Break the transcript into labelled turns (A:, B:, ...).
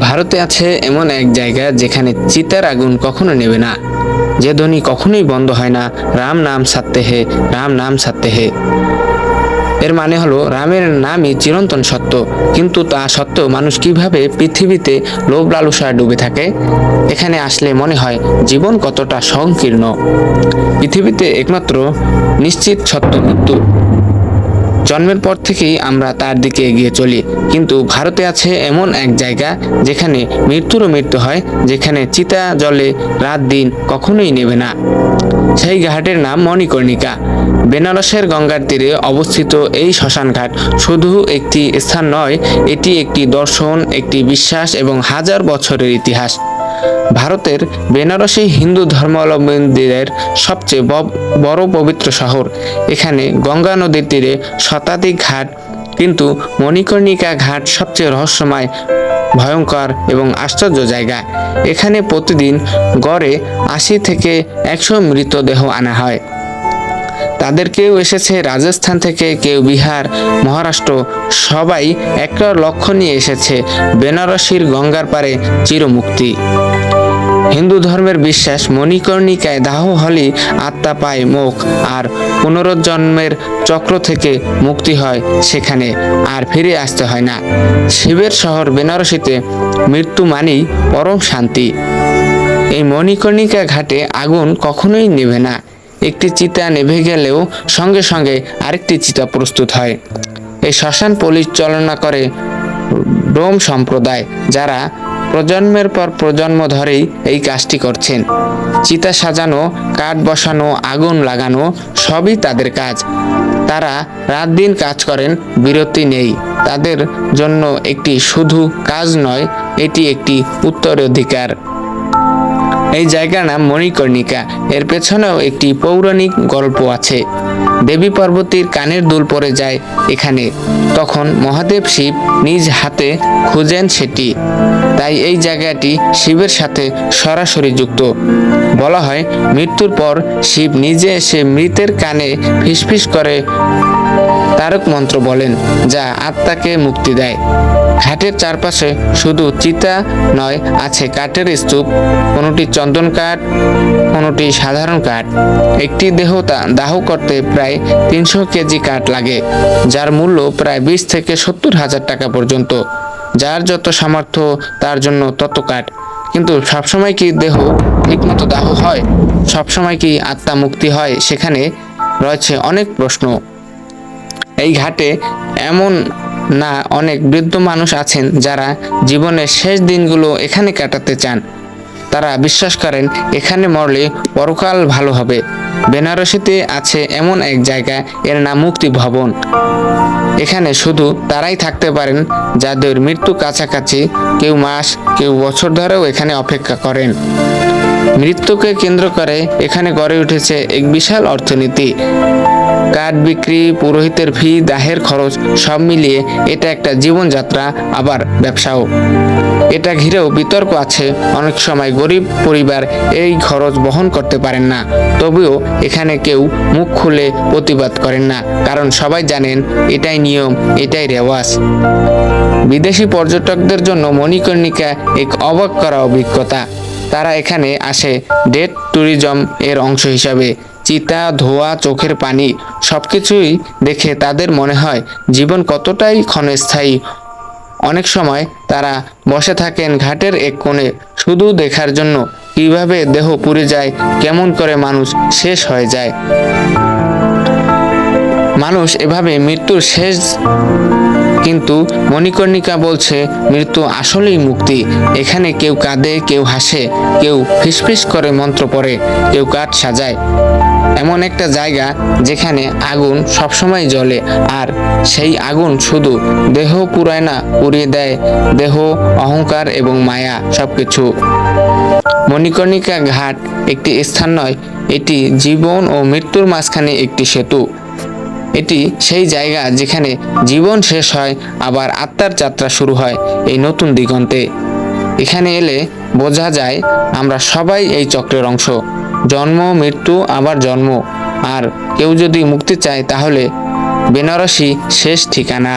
A: ভারতে আছে এমন এক জায়গা যেখানে চিতার আগুন কখনো নেবে না। যে ধ্বনি কখনোই বন্ধ হয় না। রাম নাম সাত্তে হে, রাম নাম সাত্তে হে। এর মানে হলো, রামের নামই চিরন্তন সত্য। কিন্তু তা সত্ত্বেও মানুষ কীভাবে পৃথিবীতে লোভ লালসায় ডুবে থাকে? এখানে আসলে মনে হয়, জীবন কতটা সংকীর্ণ। পৃথিবীতে একমাত্র নিশ্চিত সত্য মৃত্যু। জন্মের পর থেকেই আমরা তার দিকে এগিয়ে চলি। কিন্তু ভারতে আছে এমন এক জায়গা যেখানে মৃত্যুরও মৃত্যু হয়, যেখানে চিতা জলে রাত দিন কখনোই নেবে না। সেই ঘাটের নাম মণিকর্ণিকা। বেনারসের গঙ্গার তীরে অবস্থিত এই শ্মশানঘাট শুধু একটি স্থান নয়, এটি একটি দর্শন, একটি বিশ্বাস এবং হাজার বছরের ইতিহাস। ভারতের বেনারসি হিন্দু ধর্মাবলম্বীদের সবচেয়ে বড় পবিত্র শহর। এখানে গঙ্গা নদীর তীরে শতাধিক ঘাট, কিন্তু মণিকর্ণিকা ঘাট সবচেয়ে রহস্যময়, ভয়ঙ্কর এবং আশ্চর্য জায়গা। এখানে প্রতিদিন গড়ে আশি থেকে একশো মৃতদেহ আনা হয়। তাদের কেউ এসেছে রাজস্থান থেকে, কেউ বিহার, মহারাষ্ট্র, সবাই একটা লক্ষ্য নিয়ে এসেছে, বেনারসির গঙ্গার পারে চিরমুক্তি। হিন্দু ধর্মের বিশ্বাস, মণিকর্ণিকায় দাহ হলেই আত্মা পায় মুখ, আর পুনরুজ্জন্মের চক্র থেকে মুক্তি হয় সেখানে, আর ফিরে আসতে হয় না। শিবের শহর বেনারসিতে মৃত্যু মানেই পরম শান্তি। এই মণিকর্ণিকা ঘাটে আগুন কখনোই নেবে না। একটি চিতা নেভে গেলেও সঙ্গে সঙ্গে আরেকটি চিতা প্রস্তুত হয়। এই শ্মশান পরিচালনা করে ডোম সম্প্রদায়, যারা প্রজন্মের পর প্রজন্ম ধরেই এই কাজটি করছেন। চিতা সাজানো, কাঠ বসানো, আগুন লাগানো, সবই তাদের কাজ। তারা রাত দিন কাজ করেন, বিরতি নেই। তাদের জন্য একটি শুধু কাজ নয়, এটি একটি উত্তরাধিকার। এই জায়গার নাম মণিকর্ণিকা। এর পেছনেও একটি পৌরাণিক গল্প আছে। দেবী পার্বতীর কানের দুল পড়ে যায় এখানে। তখন মহাদেব শিব নিজ হাতে খুঁজেন সেটি। তাই এই জায়গাটি শিবের সাথে সরাসরি যুক্ত। বলা হয়, মৃত্যুর পর শিব নিজে এসে মৃতের কানে ফিসফিস করে তারক মন্ত্র বলেন, যা আত্মাকে মুক্তি দেয়। ঘাটের চারপাশে শুধু চিতা নয়, আছে কাঠের স্তূপ, কোনোটি চন্দন কাঠ, কোনোটি সাধারণ কাঠ। একটি দেহ তা- দাহ করতে প্রায় তিনশো কেজি কাঠ লাগে, যার মূল্য প্রায় বিশ থেকে সত্তর হাজার টাকা পর্যন্ত। যার যত সামর্থ্য, তার জন্য তত কাঠ। কিন্তু সবসময় কি দেহ ঠিকমতো দাহ হয়? সবসময় কি আত্মা মুক্তি হয়? সেখানে রয়েছে অনেক প্রশ্ন। এই ঘাটে এমন না অনেক বৃদ্ধ মানুষ আছেন যারা জীবনের শেষ দিনগুলো এখানে কাটাতে চান। তারা বিশ্বাস করেন, এখানে মরলে পরকাল ভালো হবে। বেনারসিতে আছে এমন এক জায়গা, এর নাম মুক্তি ভবন। এখানে শুধু তারাই থাকতে পারেন যাদের মৃত্যু কাছাকাছি, কেউ মাস, কেউ বছর ধরেও এখানে অপেক্ষা করেন। মৃত্যুকে কেন্দ্র করে এখানে গড়ে উঠেছে এক বিশাল অর্থনীতি। কাঠ বিক্রি, পুরোহিতের ফি দাহের খরচ সব মিলিয়ে এটা একটা জীবনযাত্রা, আবার ব্যবসাও। এটা ঘিরেও বিতর্ক আছে। অনেক সময় গরিব পরিবার এই খরচ বহন করতে পারেন না। তবুও এখানে কেউ মুখ খুলে প্রতিবাদ করেন না, কারণ সবাই জানেন এটাই নিয়ম, এটাই রেওয়াজ। বিদেশি পর্যটকদের জন্য মণিকর্ণিকা এক অবাক করা অভিজ্ঞতা। তারা এখানে আসে। ডেট ট্যুরিজম এর অংশ হিসাবে। চিতা, ধোয়া, চোখের পানি সব কিছুই দেখে তাদের মনে হয় জীবন কতটাই ক্ষণস্থায়ী। অনেক সময় তারা বসে থাকেন ঘাটের এক কোণে শুধু দেখার জন্য। কীভাবে দেহ পুড়ে যায়, কেমন করে মানুষ শেষ হয়ে যায়। মানুষ এভাবে মৃত্যুর শেষ কিন্তু মণিকর্ণিকা বলছে, মৃত্যু আসলেই মুক্তি। এখানে কেউ কাঁদে, কেউ হাসে, কেউ ফিসফিস করে মন্ত্র পড়ে, কেউ কাঠ সাজায়। এমন একটা জায়গা যেখানে আগুন সবসময় জ্বলে, আর সেই আগুন শুধু দেহ পুরায় না, পুড়িয়ে দেয়। দেহ, অহংকার এবং মায়া সবকিছু। মণিকর্ণিকা ঘাট একটি স্থান নয়, এটি জীবন ও মৃত্যুর মাঝখানে একটি সেতু। এটি সেই জায়গা যেখানে জীবন শেষ হয়, আবার আত্মার যাত্রা শুরু হয় এই নতুন দিগন্তে। এখানে এলে বোঝা যায় আমরা সবাই এই চক্রের অংশ। জন্ম, মৃত্যু, আবার জন্ম। আর কেউ যদি মুক্তি চায় তাহলে বেনারসি শেষ ঠিকানা।